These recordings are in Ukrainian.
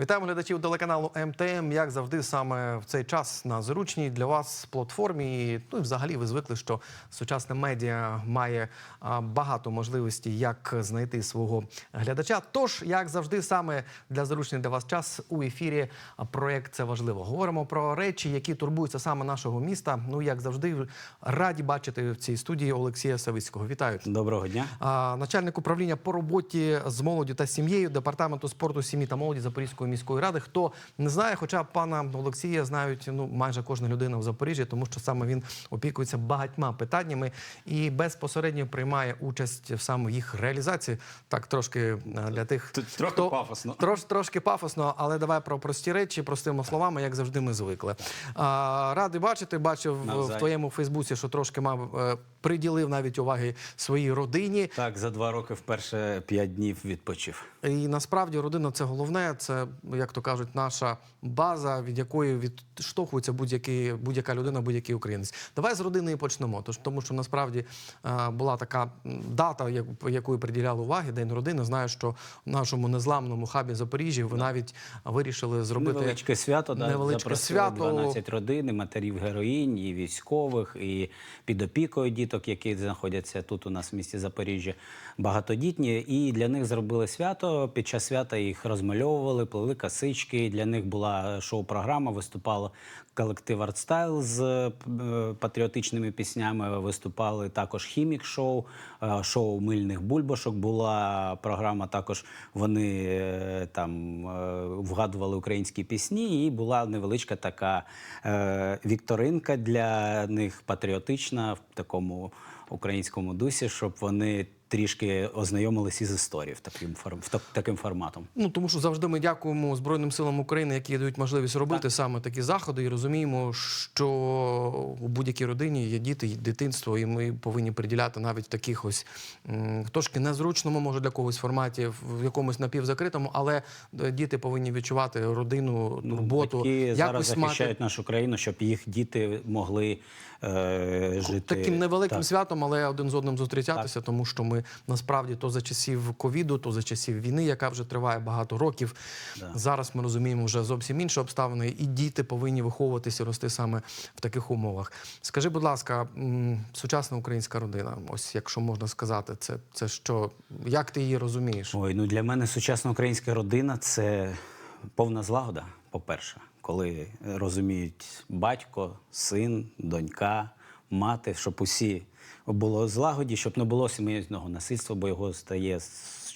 Вітаємо глядачів телеканалу МТМ. Як завжди, саме в цей час на зручній для вас платформі. Ну і взагалі ви звикли, що сучасне медіа має багато можливостей, як знайти свого глядача. Тож, як завжди, саме для зручний для вас час у ефірі проект це важливо. Говоримо про речі, які турбуються саме нашого міста. Ну як завжди, раді бачити в цій студії Олексія Савицького. Вітаю. Доброго дня. Начальник управління по роботі з молоддю та сім'єю департаменту спорту, сім'ї та молоді Запорізької міської ради. Хто не знає, хоча пана Олексія знають ну майже кожна людина в Запоріжжі, тому що саме він опікується багатьма питаннями і безпосередньо приймає участь в саме їх реалізації. Так трошки е, для тих Тут трохи хто- пафосно. Трош, трошки пафосно, але давай про прості речі, простими словами, як завжди, ми звикли. А, радий бачити, бачив в твоєму Фейсбуці, що трошки мав е, приділив навіть уваги своїй родині. Так, за два роки вперше п'ять днів відпочив. І насправді родина це головне. Це як то кажуть, наша база, від якої відштовхується будь-яка людина, будь-який українець. Давай з родини і почнемо. Тож тому, що насправді е, була така дата, як- якої приділяли уваги, день родини. Знаю, що в нашому незламному хабі Запоріжжя ви навіть вирішили зробити Невеличке свято, да, невеличке свято. 12 родин, матерів героїнь, і військових, і під опікою діток, які знаходяться тут у нас в місті Запоріжжя, багатодітні. І для них зробили свято. Під час свята їх розмальовували, плели косички. Для них була шоу-програма, виступало колектив «Артстайл» з е, патріотичними піснями. Виступали також хімік шоу, е, шоу мильних бульбашок. Була програма. Також вони е, там вгадували українські пісні, і була невеличка така вікторинка для них патріотична в такому українському дусі, щоб вони трішки ознайомилися із історією в таким в таким форматом. Ну тому що завжди ми дякуємо Збройним силам України, які дають можливість робити саме такі заходи, і розуміємо, що у будь-якій родині є діти, є дитинство, і ми повинні приділяти навіть в таких ось трошки незручному, може для когось форматі, в якомусь напівзакритому, але е, діти повинні відчувати родину, турботу, Ну, Батьки зараз якось захищають мати нашу країну, щоб їх діти могли е, жити таким невеликим Так. святом, але один з одним зустрічатися, тому що ми насправді то за часів ковіду, то за часів війни, яка вже триває багато років. Зараз ми розуміємо вже зовсім інші обставини, і діти повинні виховуватися, рости саме в таких умовах. Скажи, будь ласка, сучасна українська родина, ось якщо можна сказати, це, це що, як ти її розумієш? Ой, ну для мене сучасна українська родина це повна злагода, по-перше, коли розуміють батько, син, донька, мати, щоб усі було злагоді, щоб не було сімейного насильства, бо його стає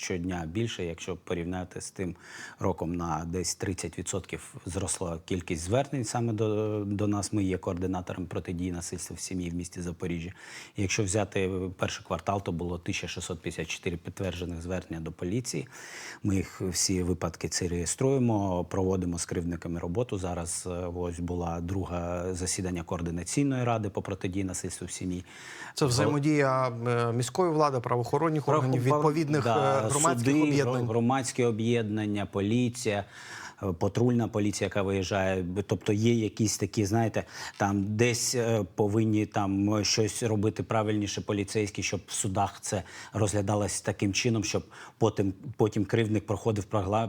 щодня більше, якщо порівняти з тим роком на десь 30% зросла кількість звернень саме до, до нас. Ми є координатором протидії насильства в сім'ї в місті Запоріжжя. Якщо взяти перший квартал, то було 1654 підтверджених звернення до поліції. Ми їх всі випадки ці реєструємо, проводимо з кривдниками роботу. Зараз е, ось була друга засідання координаційної ради по протидії насильству в сім'ї. Це взаємодія е, міської влади, правоохоронних органів, відповідних Да, е, громадських суди, об'єднань. Громадські об'єднання, поліція, патрульна поліція, яка виїжджає. Тобто є якісь такі, знаєте, там десь е, повинні там е, щось робити правильніше поліцейські, щоб в судах це розглядалось таким чином, щоб потім, потім кривдник проходив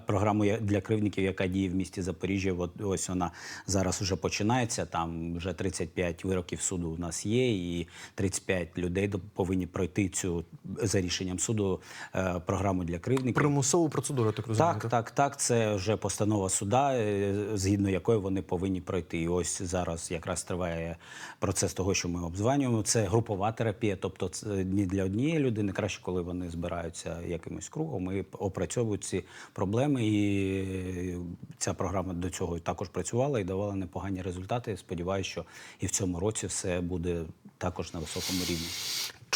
програму для кривдників, яка діє в місті Запоріжжя. От ось вона зараз вже починається. Там вже 35 вироків суду у нас є, і 35 людей повинні пройти цю за рішенням суду е, програму для кривдників. Примусову процедуру, так розумію. Так, так, так. Це вже постанова суда, е, згідно якої вони повинні пройти. І ось зараз якраз триває процес того, що ми обзванюємо. Це групова терапія, тобто це не для однієї людини. Краще, коли вони збираються якимось кругом і опрацьовують ці проблеми. І ця програма до цього також працювала і давала непогані результати. Сподіваюся, що і в цьому році все буде також на високому рівні.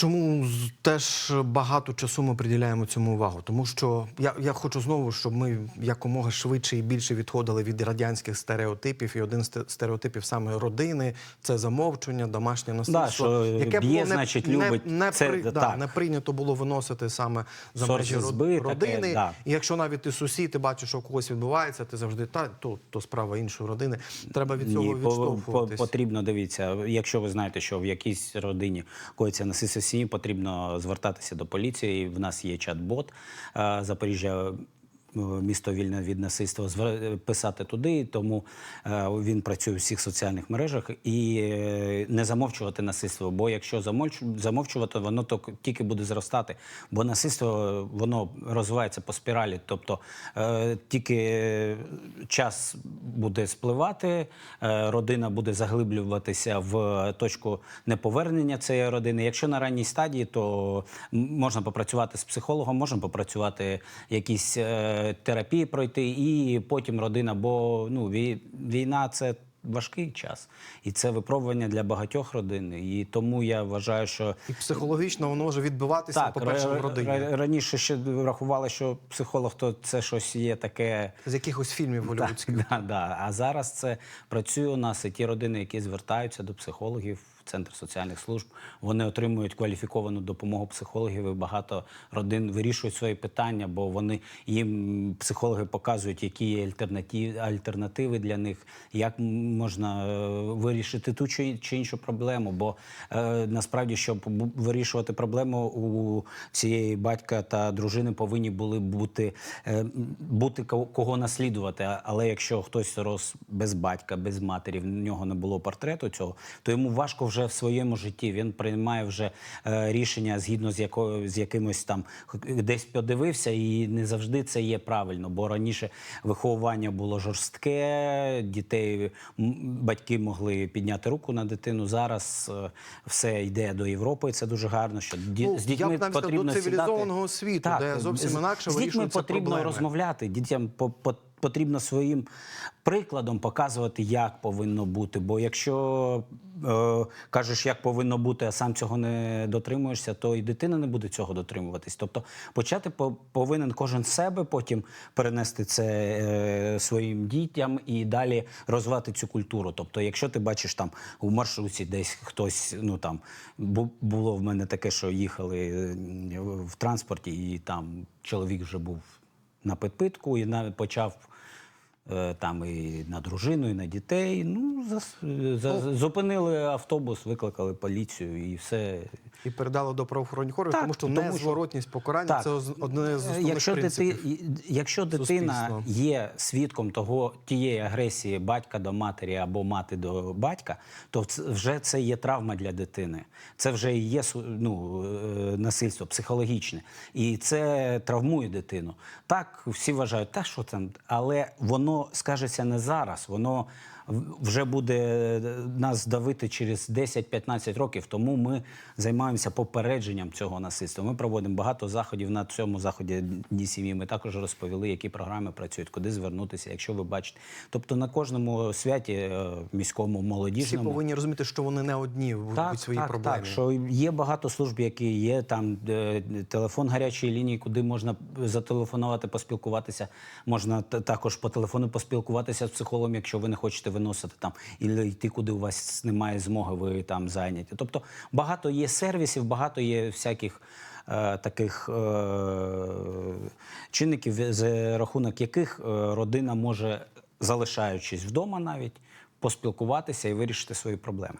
Чому теж багато часу ми приділяємо цьому увагу? Тому що я, я хочу знову, щоб ми якомога швидше і більше відходили від радянських стереотипів. І один з стереотипів саме родини це замовчування, домашнє насильство, що б'є, значить, любить. Не, не, Це при- да, так. не прийнято було виносити саме за межі род- Сорзизби, таке, родини. да. І якщо навіть ти сусід, ти бачиш, що у когось відбувається, ти завжди та то, то справа іншої родини. Треба від цього Ні, по- по- потрібно дивіться. Якщо ви знаєте, що в якійсь родині коїться насильство в потрібно звертатися до поліції. В нас є чат-бот е, Запоріжжя місто вільне від насильства, звер- писати туди. Тому е, він працює у всіх соціальних мережах і е, не замовчувати насильство. Бо якщо замовч- замовчувати, воно то тільки буде зростати. Бо насильство е, воно розвивається по спіралі. Тобто е, тільки час буде спливати, е, родина буде заглиблюватися в точку неповернення цієї родини. Якщо на ранній стадії, то можна попрацювати з психологом, можна попрацювати якісь е, терапії пройти, і потім родина, бо ну війна це. Важкий час, і це випробування для багатьох родин. І тому я вважаю, що І психологічно воно може відбиватися, по-перше, ра- в родині. ра- раніше ще врахували, що психолог то це щось є таке З якихось фільмів голівудських. так, да, да. А зараз це працює у нас, і ті родини, які звертаються до психологів, центр соціальних служб, вони отримують кваліфіковану допомогу психологів. І багато родин вирішують свої питання, бо вони їм психологи показують, які є альтернативи, для них, як можна е, вирішити ту чи, іншу проблему. Бо е, насправді, щоб вирішувати проблему у цієї батька та дружини повинні були бути, е, бути кого наслідувати. Але якщо хтось рос без батька, без матері, в нього не було портрету цього, то йому важко вже в своєму житті. Він приймає вже е, рішення згідно з якою з якимось там десь подивився, і не завжди це є правильно. Бо раніше виховування було жорстке, дітей батьки могли підняти руку на дитину. Зараз е, все йде до Європи. і Це дуже гарно. Що ді, Ну, з я дітьми б навіть сказав, потрібно до сідати. цивілізованого світу, де зовсім інакше з дітьми потрібно проблеми. розмовляти. Дітям по, по, потрібно своїм прикладом показувати, як повинно бути. Бо якщо е, кажеш, як повинно бути, а сам цього не дотримуєшся, то і дитина не буде цього дотримуватись. Тобто почати по- повинен кожен себе, потім перенести це е, своїм дітям і далі розвивати цю культуру. Тобто, якщо ти бачиш там у маршрутці десь хтось, ну там бу- було в мене таке, що їхали е, в транспорті, і там чоловік вже був на підпитку і почав там і на дружину, і на дітей. Ну, зас, зупинили автобус, викликали поліцію і все. І передали до правоохоронних органів, тому що тому незворотність покарання Так. це одне з основних Якщо, принципів. дити, якщо дитина суспільства. є свідком того тієї агресії батька до матері або мати до батька, то вже це є травма для дитини. Це вже є ну, е, насильство психологічне. І це травмує дитину. Так, всі вважають, та що там, але воно скажеться не зараз, воно вже буде е, нас давити через 10-15 років. Тому ми займаємося попередженням цього насильства. Ми проводимо багато заходів на цьому заході Дні сім'ї. Ми також розповіли, які програми працюють, куди звернутися, якщо ви бачите. Тобто на кожному святі е, міському Всі молодіжному. повинні розуміти, що вони не одні будуть свої так, проблеми. Так, що є багато служб, які є там телефон гарячої лінії, куди можна зателефонувати, поспілкуватися. Можна також по телефону поспілкуватися з психологом, якщо ви не хочете виносити там і йти, куди у вас немає змоги, ви там зайняті. Тобто багато є сервісів, багато є всяких. е, Таких е, чинників, за рахунок яких е, родина може, залишаючись вдома, навіть поспілкуватися і вирішити свої проблеми.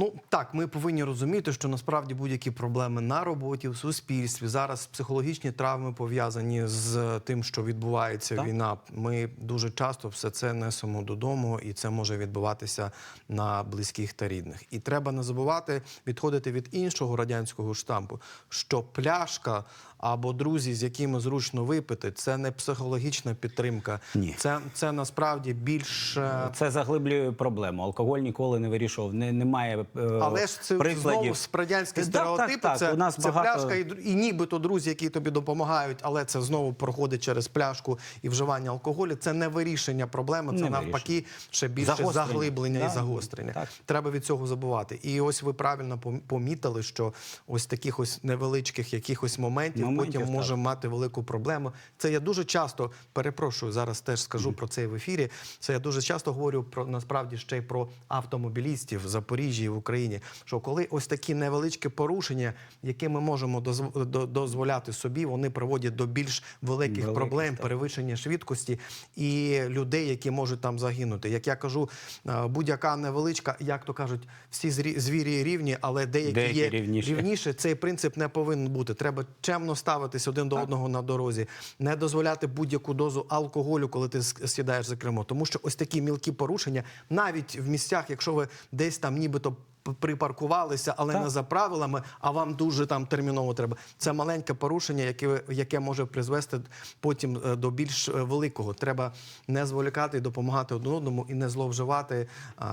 Ну так, ми повинні розуміти, що насправді будь-які проблеми на роботі, в суспільстві зараз психологічні травми пов'язані з тим, що відбувається Так. війна. Ми дуже часто все це несемо додому, і це може відбуватися на близьких та рідних. І треба не забувати відходити від іншого радянського штампу, що пляшка або друзі, з якими зручно випити, це не психологічна підтримка. Ні. Це, це насправді більш е, Це заглиблює проблему. Алкоголь ніколи не вирішував. Не, немає е, Але ж це прикладів. знову з радянські Так, стереотипи. Так, так, Це, у нас це багато... пляшка і, і нібито друзі, які тобі допомагають, але це знову проходить через пляшку і вживання алкоголю. Це не вирішення проблеми, це Не навпаки ще більше Загострення. заглиблення Да, і загострення. так. Треба від цього забувати. І ось ви правильно пом- помітили, що ось таких ось невеличких якихось моментів, Моментів, потім так. може мати велику проблему. Це я дуже часто перепрошую. Зараз теж скажу про це в ефірі. Це я дуже часто говорю про насправді ще й про автомобілістів в Запоріжжі і в Україні. Що коли ось такі невеличкі порушення, які ми можемо дозв- дозволяти собі, вони приводять до більш великих проблем, так. перевищення швидкості і людей, які можуть там загинути. Як я кажу, е, будь-яка невеличка, як то кажуть, всі звірі рівні, але деякі, Деякі є рівніші. рівніше. Цей принцип не повинен бути. Треба чемно ставитись один до одного на дорозі, не дозволяти будь-яку дозу алкоголю, коли ти сідаєш за кермо. Тому що ось такі мілкі порушення, навіть в місцях, якщо ви десь там нібито. Припаркувалися, але Так. не за правилами, а вам дуже там терміново треба. Це маленьке порушення, яке, яке може призвести потім е, до більш е, великого. Треба не зволікати і допомагати один одному і не зловживати,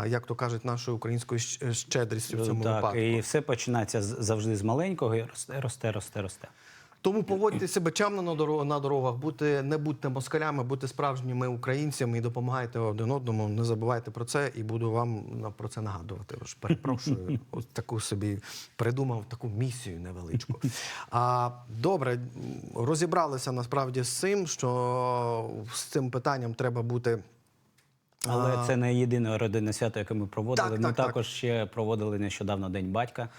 як то кажуть, нашою українською щедрістю в цьому так, випадку. і все починається завжди з маленького і росте, росте, росте, росте. Тому поводьте себе чемно на дорогах, на дорогах, будьте, не будьте москалями, будьте справжніми українцями і допомагайте один одному. Не забувайте про це, і буду вам про це нагадувати. Тож перепрошую, ось таку собі придумав таку місію невеличку. А добре, розібралися насправді з цим, що з цим питанням треба бути. Але це не єдине родинне свято, яке ми проводили. Так, ми так, так. також ще проводили нещодавно День батька.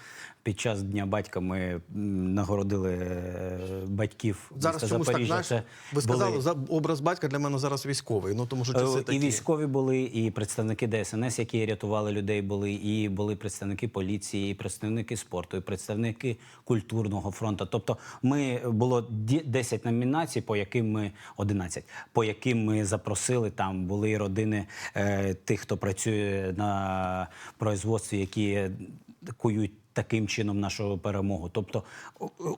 Під час Дня батька ми нагородили е, батьків Зараз міста чомусь так Запоріжжя. знаєш, Це ви сказали, були- за образ батька для мене зараз військовий. Ну тому що часи Е, такі. І військові були, і представники ДСНС, які рятували людей, були, і були представники поліції, і представники спорту, і представники культурного фронту. Тобто, ми було ді- 10 номінацій, по яким ми 11, по яким ми запросили. Там були родини е, тих, хто працює на производстві, які кують. Таким чином нашу перемогу, тобто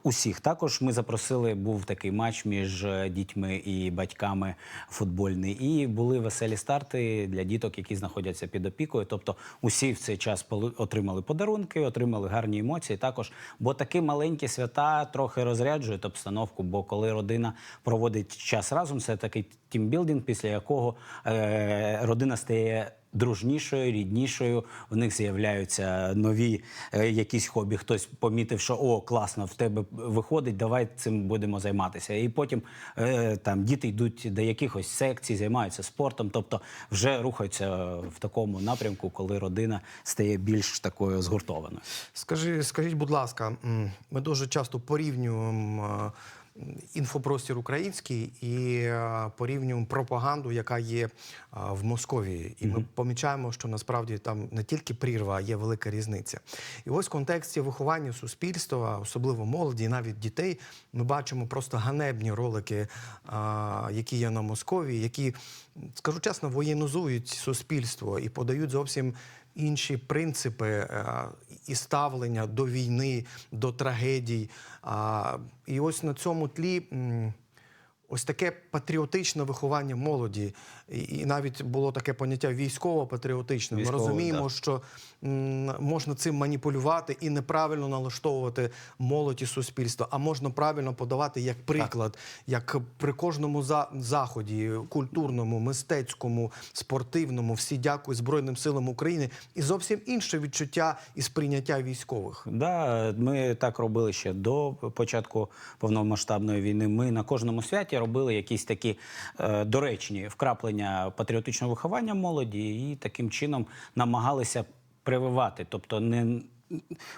усіх також ми запросили. Був такий матч між е, дітьми і батьками футбольний, і були веселі старти для діток, які знаходяться під опікою. Тобто, усі в цей час отримали подарунки, отримали гарні емоції. Також, бо такі маленькі свята трохи розряджують обстановку. Бо коли родина проводить час разом, це такий тімбілдинг, після якого е, родина стає дружнішою, ріднішою. В них з'являються нові е, якісь хобі. Хтось помітив, що о, класно, в тебе виходить, давай цим будемо займатися. І потім е, там діти йдуть до якихось секцій, займаються спортом, тобто вже рухаються в такому напрямку, коли родина стає більш такою згуртованою. Скажи, скажіть, будь ласка, ми дуже часто порівнюємо е, інфопростір український і е, порівнюємо пропаганду, яка є е, в Московії. І ми помічаємо, що насправді там не тільки прірва, а є велика різниця. І ось в контексті виховання суспільства, особливо молоді, і навіть дітей, ми бачимо просто ганебні ролики, е, які є на Московії, які, скажу чесно, воєнізують суспільство і подають зовсім інші принципи е, і ставлення до війни, до трагедій. І ось на цьому тлі. Ось таке патріотичне виховання молоді, і, навіть було таке поняття військово-патріотичне. Ми розуміємо, да. що можна цим маніпулювати і неправильно налаштовувати молодь і суспільство, а можна правильно подавати як приклад, як при кожному за, заході, культурному, мистецькому, спортивному, всі дякують Збройним силам України, і зовсім інше відчуття і сприйняття військових. Да, ми так робили ще до початку повномасштабної війни. Ми на кожному святі робили якісь такі е, доречні вкраплення патріотичного виховання молоді, і таким чином намагалися прививати, тобто не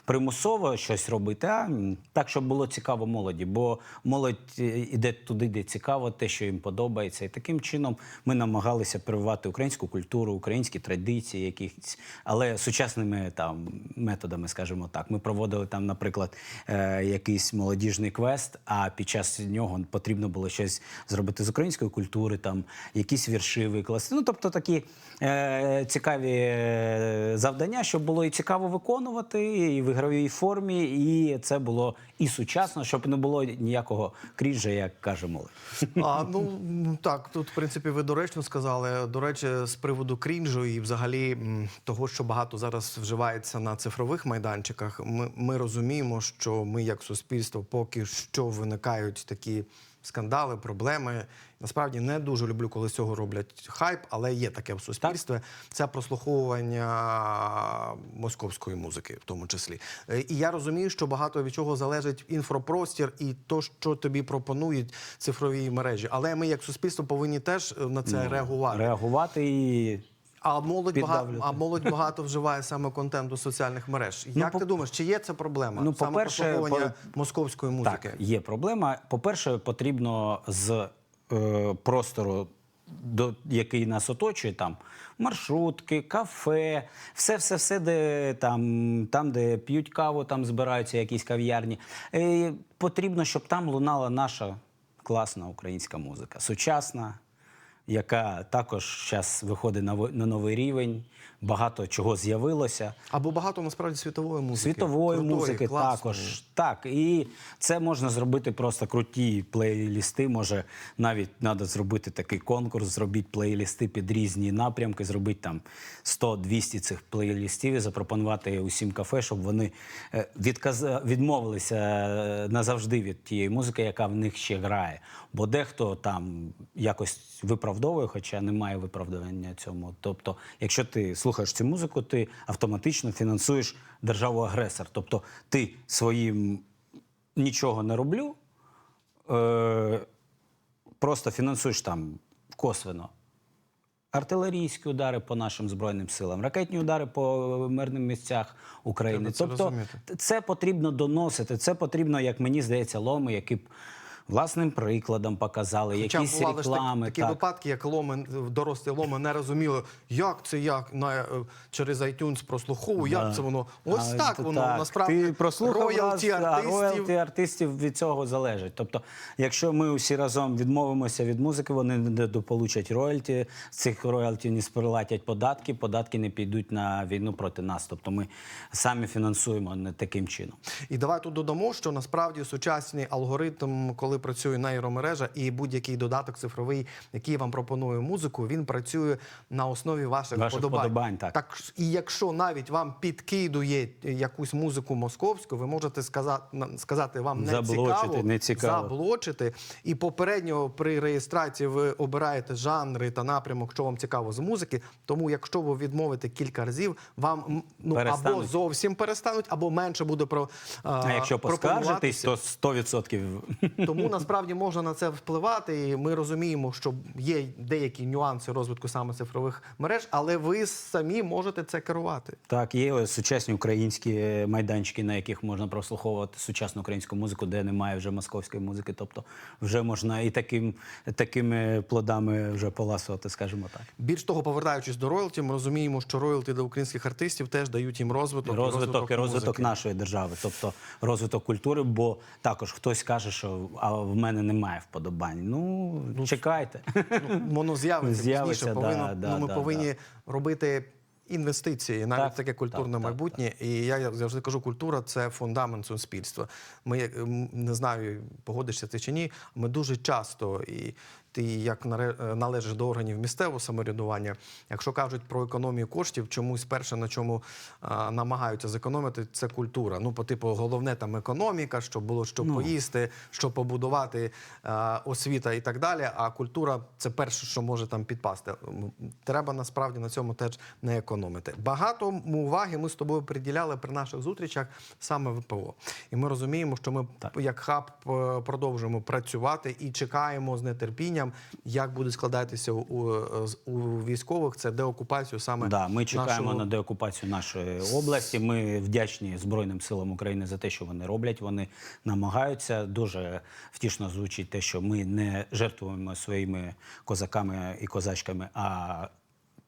примусово щось робити, а так, щоб було цікаво молоді. Бо молодь е, іде туди, де цікаво, те, що їм подобається. І таким чином ми намагалися прививати українську культуру, українські традиції, якісь, але сучасними там методами, скажімо так. Ми проводили там, наприклад, е, якийсь молодіжний квест, а під час нього потрібно було щось зробити з української культури, там якісь вірші викласти. Ну, тобто такі е, цікаві е, завдання, щоб було і цікаво виконувати, і в ігровій формі, і це було і сучасно, щоб не було ніякого кріжа, як каже молодь. А, ну так, тут в принципі ви доречно сказали. До речі, з приводу крінжу і взагалі того, що багато зараз вживається на цифрових майданчиках. Ми, ми розуміємо, що ми, як суспільство, поки що виникають такі скандали, проблеми. Насправді не дуже люблю, коли з цього роблять хайп, але є таке в суспільстві. Це прослуховування московської музики, в тому числі. Е, І я розумію, що багато від чого залежить інфропростір і то, що тобі пропонують цифрові мережі. Але ми, як суспільство, повинні теж е, на це реагувати. Реагувати і. А молодь, багато, а молодь багато вживає саме контенту соціальних мереж. Як по- ти думаєш, чи є це проблема? Ну, саме по-перше, прослуховування московської музики? Так, є проблема. По-перше, потрібно з е, простору, до, який нас оточує, там маршрутки, кафе, все, все, все, де там, там, де п'ють каву, там збираються якісь кав'ярні. Е, потрібно, щоб там лунала наша класна українська музика, сучасна. Яка також зараз виходить на, на новий рівень, багато чого з'явилося. Або багато насправді світової музики. Світової Крутої, музики класної. також. Так, і це можна зробити просто круті плейлісти. Може, навіть треба зробити такий конкурс, зробити плейлісти під різні напрямки, зробити там 100-200 цих плейлістів і запропонувати усім кафе, щоб вони е, відказ... відмовилися е, назавжди від тієї музики, яка в них ще грає. Бо дехто там якось виправдовує, хоча немає виправдання цьому. Тобто, якщо ти слухаєш цю музику, ти автоматично фінансуєш державу-агресор. Тобто ти своїм нічого не роблю, е, просто фінансуєш там косвенно. Артилерійські удари по нашим збройним силам, ракетні удари по мирним місцях України. Треба це тобто розуміти. це потрібно доносити. Це потрібно, як мені здається, ломи, які б власним прикладом показали, Хоча якісь бували ж так- реклами. такі так. випадки, як ломи, дорослі ломи не розуміли, як це як на, е, через iTunes прослуховую, як це воно. Ось А, так воно насправді роялті артистів. роялті артистів від цього залежить. Тобто, якщо ми усі разом відмовимося від музики, вони не дополучать роялті. З цих роялті не сплатять податки, податки не підуть на війну проти нас. Тобто ми самі фінансуємо не таким чином. І давай тут додамо, що насправді сучасний алгоритм, коли працює нейромережа і будь-який додаток цифровий, який вам пропонує музику, він працює на основі ваших, Ваших вподобань. вподобань, так. ж, і якщо навіть вам підкидує якусь музику московську, ви можете сказати, сказати вам не Заблочити, цікаво, не цікаво. заблочити. І попередньо при реєстрації ви обираєте жанри та напрямок, що вам цікаво з музики. Тому, якщо ви відмовите кілька разів, вам ну або зовсім перестануть, або менше буде про А якщо поскаржитесь, пропонуватися. то 100% Тому насправді можна на це впливати, і ми розуміємо, що є деякі нюанси розвитку саме цифрових мереж, але ви самі можете це керувати. Так, є ось сучасні українські майданчики, на яких можна прослуховувати сучасну українську музику, де немає вже московської музики. Тобто вже можна і таким, такими плодами вже поласувати, скажімо так. Більш того, повертаючись до роялті, ми розуміємо, що роялті для українських артистів теж дають їм розвиток, і розвиток і розвиток музики. нашої держави, тобто розвиток культури, бо також хтось каже, що а в мене немає вподобань. Ну, чекайте. Ну, воно з'явиться, З'явиться, пізніше. да, Повинно, да, ну, ми да, повинні робити. Інвестиції, навіть Так, таке культурне так, так, майбутнє, і я завжди кажу, культура це фундамент суспільства. Ми не знаю, погодишся ти чи ні. Ми дуже часто і ти як наре- належиш до органів місцевого самоврядування. Якщо кажуть про економію коштів, чомусь перше на чому а, намагаються зекономити, це культура. Ну, по типу, головне там економіка, щоб було що поїсти, що побудувати, а, освіта і так далі. А культура це перше, що може там підпасти. Треба насправді на цьому теж не економити. Багато уваги ми з тобою приділяли при наших зустрічах саме ВПО. І ми розуміємо, що ми Так. як хаб е, продовжуємо працювати і чекаємо з нетерпінням, як буде складатися у, у військових це деокупацію саме Да, ми чекаємо нашого- на деокупацію нашої області. Ми вдячні Збройним силам України за те, що вони роблять. Вони намагаються. Дуже втішно звучить те, що ми не жертвуємо своїми козаками і козачками, а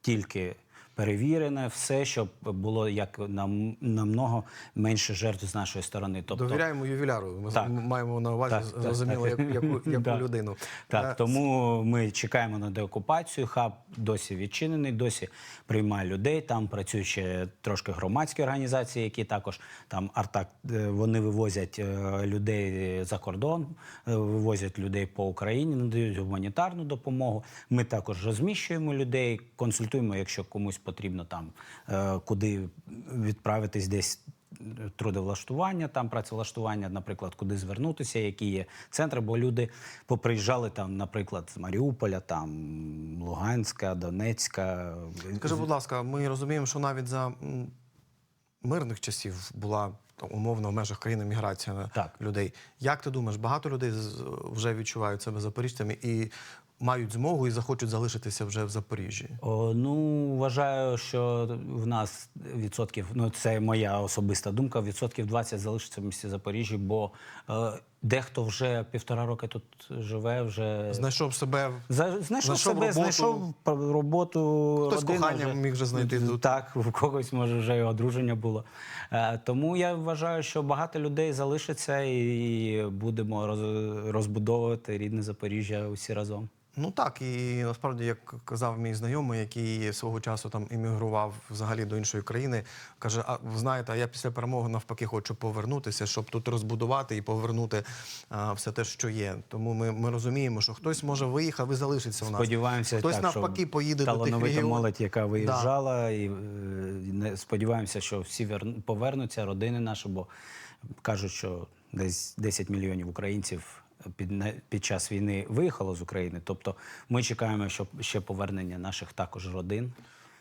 тільки. Перевірене все, щоб було як нам намного менше жертв з нашої сторони. Тобто Довіряємо ювіляру. Ми Так. маємо на увазі Так, зрозуміло, так. як, яку, яку людину. Так, Е, тому ми чекаємо на деокупацію. Хаб досі відчинений, досі приймає людей. Там працюють ще трошки громадські організації, які також там артак е, вони вивозять е, людей за кордон, вивозять людей по Україні, надають гуманітарну допомогу. Ми також розміщуємо людей, консультуємо, якщо комусь потрібно там е, куди відправитись десь трудовлаштування, там працевлаштування, наприклад, куди звернутися, які є центри, бо люди поприїжджали там, наприклад, з Маріуполя, там Луганська, Донецька. Скажи, будь ласка, ми розуміємо, що навіть за мирних часів була умовно в межах країни міграція Так. людей. Як ти думаєш, багато людей вже відчувають себе запоріжцями і мають змогу і захочуть залишитися вже в Запоріжжі? О, ну, вважаю, що в нас відсотків, ну це моя особиста думка, відсотків 20 залишиться в місті Запоріжжі, бо е, дехто вже півтора роки тут живе, вже Знайшов себе За, знайшов, себе, роботу. знайшов роботу. Хтось родину кохання міг вже знайти тут. Так, в когось може вже і одруження було. Е, тому я вважаю, що багато людей залишиться і будемо роз- розбудовувати рідне Запоріжжя усі разом. Ну так, і насправді, як казав мій знайомий, який свого часу там іммігрував взагалі до іншої країни, каже: А ви знаєте, а я після перемоги навпаки хочу повернутися, щоб тут розбудувати і повернути а, все те, що є. Тому ми, ми розуміємо, що хтось може виїхав і залишиться у нас. Сподіваємося, хтось так, навпаки що поїде до тих регіонів. молодь, яка виїжджала, і е, не сподіваємося, що всі вер- повернуться, родини наші, бо кажуть, що десь 10 мільйонів українців під, під час війни виїхало з України. Тобто ми чекаємо, що ще повернення наших також родин.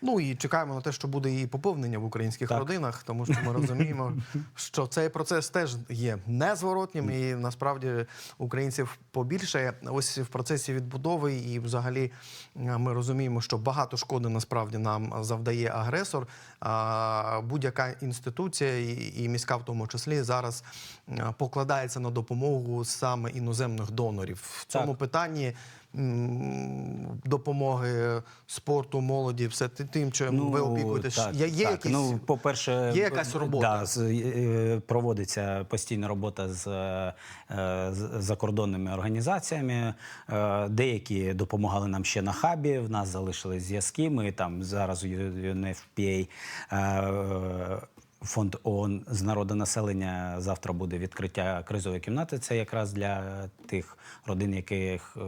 Ну і чекаємо на те, що буде і поповнення в українських Так. родинах, тому що ми розуміємо, що цей процес теж є незворотнім, і насправді українців побільшає. Ось в процесі відбудови, і взагалі е, ми розуміємо, що багато шкоди насправді нам завдає агресор. А Будь-яка інституція, і- міська в тому числі, зараз е, покладається на допомогу саме іноземних донорів в Так. цьому питанні. Допомоги спорту, молоді, все ти- тим, чим ви опікуєтесь. так, є, є так. якісь Ну, по-перше, є якась робота? Да, з, е, проводиться постійна робота з, е, з закордонними організаціями. Е, Деякі допомагали нам ще на хабі. В нас залишились зв'язки. Ми там зараз UNFPA е, Фонд ООН з народонаселення завтра буде відкриття кризової кімнати. Це якраз для тих родин, яких, е,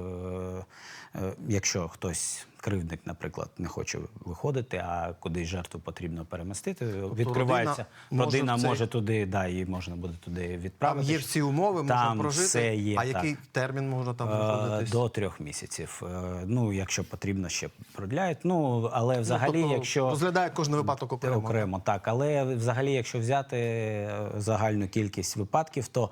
е, якщо хтось кривдник, наприклад, не хоче виходити, а кудись жертву потрібно перемістити. Відкривається родина родина, може цей- може туди, да, і можна буде туди Там відправити. є всі умови, можна прожити. все є, а так. який термін можна там Е, знаходитись? До трьох місяців. Е, Ну, якщо потрібно, ще продляють. Ну, але взагалі, тобто, якщо розглядають кожен випадок окремо. окремо, так. Але взагалі, якщо взяти е, загальну кількість випадків, то е,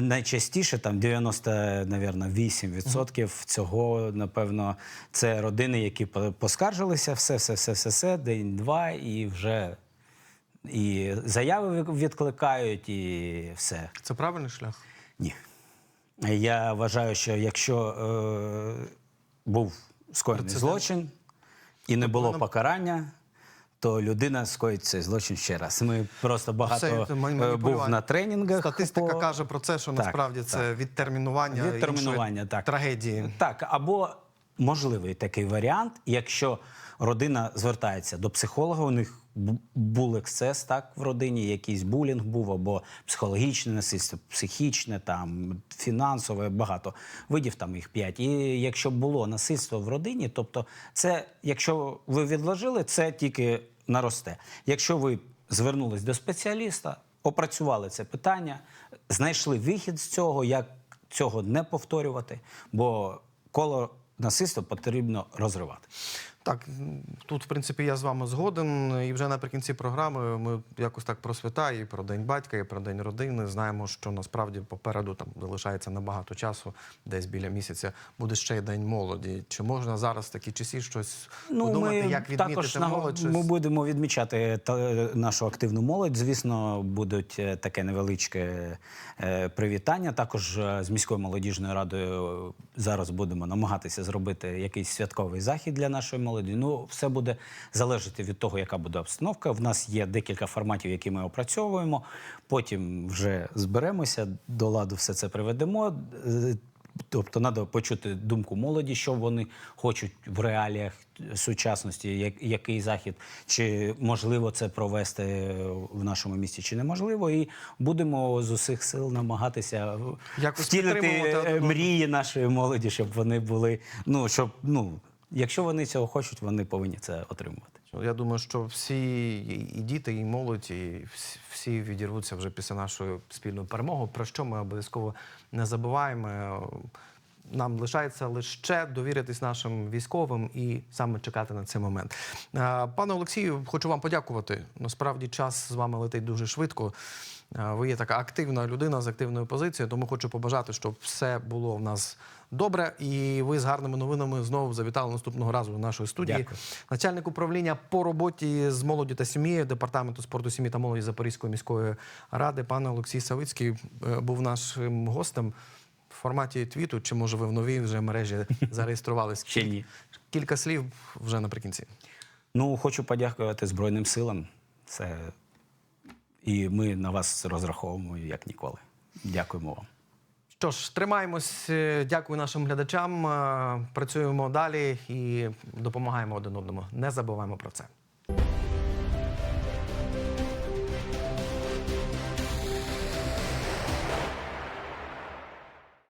найчастіше там 98% цього, напевно, це родини, які поскаржилися, все, все, все, все, все, день-два, і вже і заяви відкликають, і все. Це правильний шлях. Ні. Я вважаю, що якщо е, був скоєний злочин і не було покарання, то людина скоїть цей злочин ще раз. Ми просто багато Все, це е, був на тренінгах. Статистика по- каже про це, що Так, насправді так. це відтермінування, Відтермінування, так. трагедії. Так, або можливий такий варіант, якщо родина звертається до психолога, у них був ексцес так в родині, якийсь булінг був, або психологічне насильство, психічне, там фінансове, багато видів, там їх п'ять. І якщо було насильство в родині, тобто це, якщо ви відложили, це тільки наросте. Якщо ви звернулись до спеціаліста, опрацювали це питання, знайшли вихід з цього, як цього не повторювати, бо коло насильства потрібно розривати. Так, тут, в принципі, я з вами згоден. І вже наприкінці програми ми якось так про свята і про День батька, і про День родини. Знаємо, що насправді попереду там залишається небагато часу, десь біля місяця буде ще й День молоді. Чи можна зараз в такі часи щось подумати, як відмітити Ну, також молодь? щось? ми будемо відмічати та, нашу активну молодь. Звісно, будуть е, таке невеличке е, привітання. Також е, з міською молодіжною радою зараз будемо намагатися зробити якийсь святковий захід для нашої молоді. Ну, все буде залежати від того, яка буде обстановка. В нас є декілька форматів, які ми опрацьовуємо. Потім вже зберемося до ладу, все це приведемо. Е, Тобто треба почути думку молоді, що вони хочуть в реаліях сучасності, як, який захід, чи можливо це провести в нашому місті, чи неможливо. І будемо з усіх сил намагатися Якось втілити е, мрії нашої молоді, щоб вони були. Ну щоб ну, якщо вони цього хочуть, вони повинні це отримувати. Я думаю, що всі і діти, і молодь, і всі- відірвуться вже після нашої спільної перемоги, про що ми обов'язково не забуваємо. нам лишається лише довіритись нашим військовим і саме чекати на цей момент. Пане Олексію, хочу вам подякувати. Насправді час з вами летить дуже швидко. Е, Ви є така активна людина з активною позицією, тому хочу побажати, щоб все було в нас добре. І ви з гарними новинами знову завітали наступного разу до нашої студії. Дякую. Начальник управління по роботі з молоді та сім'єю департаменту спорту, сім'ї та молоді Запорізької міської ради, пане Олексій Савицький е, був нашим гостем в форматі твіту. Чи може ви в новій вже мережі зареєструвалися? Ще ні. Кілька слів вже наприкінці. Ну, хочу подякувати Збройним силам. Це і ми на вас розраховуємо як ніколи. Дякуємо вам. Що ж, тримаємось. Е, Дякую нашим глядачам. Е, Працюємо далі і допомагаємо один одному. Не забуваємо про це.